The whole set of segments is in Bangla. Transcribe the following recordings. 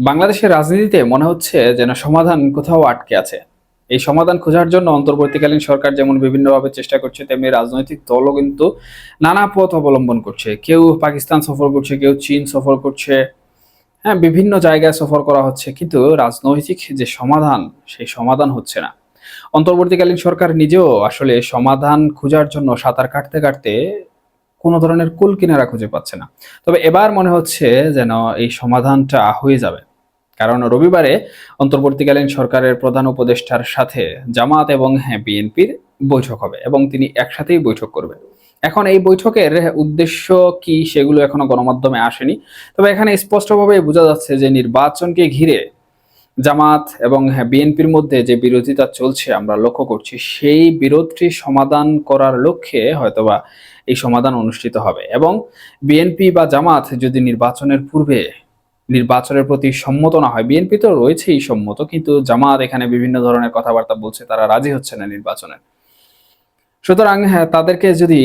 বাংলাদেশের রাজনীতিতে মনে হচ্ছে যেন সমাধান কোথাও আটকে আছে। এই সমাধান খোঁজার জন্য অন্তর্বর্তীকালীন সরকার যেমন বিভিন্নভাবে চেষ্টা করছে, তেমনি রাজনৈতিক দলও কিন্তু নানা পথ অবলম্বন করছে। কেউ পাকিস্তান সফর করছে, কেউ চীন সফর করছে। হ্যাঁ বিভিন্ন জায়গায় সফর করা হচ্ছে, কিন্তু রাজনৈতিক যে সমাধান, সেই সমাধান হচ্ছে না। অন্তর্বর্তীকালীন সরকার নিজেও আসলে সমাধান খোঁজার জন্য সাঁতার কাটতে কাটতে কোনো ধরনের কুল কিনারা খুঁজে পাচ্ছে না। তবে এবার মনে হচ্ছে যেন এই সমাধানটা হয়ে যাবে। কারণ রবিবারে অন্তর্বর্তীকালীন সরকারের প্রধান উপদেষ্টার সাথে জামাত এবং হ্যাঁ বিএনপির বৈঠক হবে এবং তিনি একসাথেই বৈঠক করবেন। এখন এই বৈঠকের উদ্দেশ্য কি সেগুলো এখনও গণমাধ্যমে আসেনি। তবে এখানে স্পষ্টভাবে বোঝা যাচ্ছে যে নির্বাচনকে ঘিরে জামাত এবং হ্যাঁ বিএনপির মধ্যে যে বিরোধিতা চলছে আমরা লক্ষ্য করছি, সেই বিরোধটি সমাধান করার লক্ষ্যে হয়তোবা এই সমাধান অনুষ্ঠিত হবে এবং বিএনপি বা জামাত যদি নির্বাচনের পূর্বে নির্বাচনের প্রতি সম্মত না হয়। বিএনপি তো রয়েছেই সম্মত, কিন্তু জামাত এখানে বিভিন্ন ধরনের কথাবার্তা বলছে, তারা রাজি হচ্ছে না নির্বাচনে। সুতরাং হ্যাঁ তাদেরকে যদি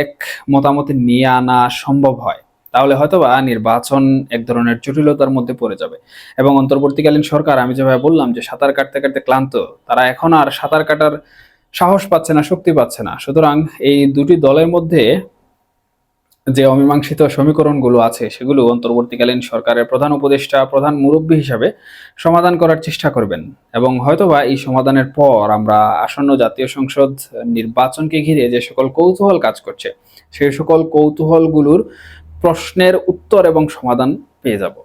এক মতামতে নিয়ে আনা সম্ভব হয়, তাহলে হয়তোবা নির্বাচন এক ধরনের জটিলতার মধ্যে পড়ে যাবে। এবং অন্তর্বর্তীকালীন সরকার, আমি যেভাবে বললাম যে সাঁতার কাটতে কাটতে ক্লান্ত, তারা এখন আর সাঁতার কাটার সাহস পাচ্ছে না, শক্তি পাচ্ছে না। সুতরাং এই দুটি দলের মধ্যে যে অমীমাংসিত সমীকরণগুলো আছে, সেগুলো অন্তর্বর্তীকালীন সরকারের প্রধান উপদেষ্টা, প্রধান মুরব্বী হিসাবে সমাধান করার চেষ্টা করবেন। এবং হয়তোবা এই সমাধানের পর আমরা আসন্ন জাতীয় সংসদ নির্বাচনকে ঘিরে যে সকল কৌতূহল কাজ করছে সেই সকল কৌতূহলগুলোর প্রশ্নের উত্তর এবং সমাধান পেয়ে যাব।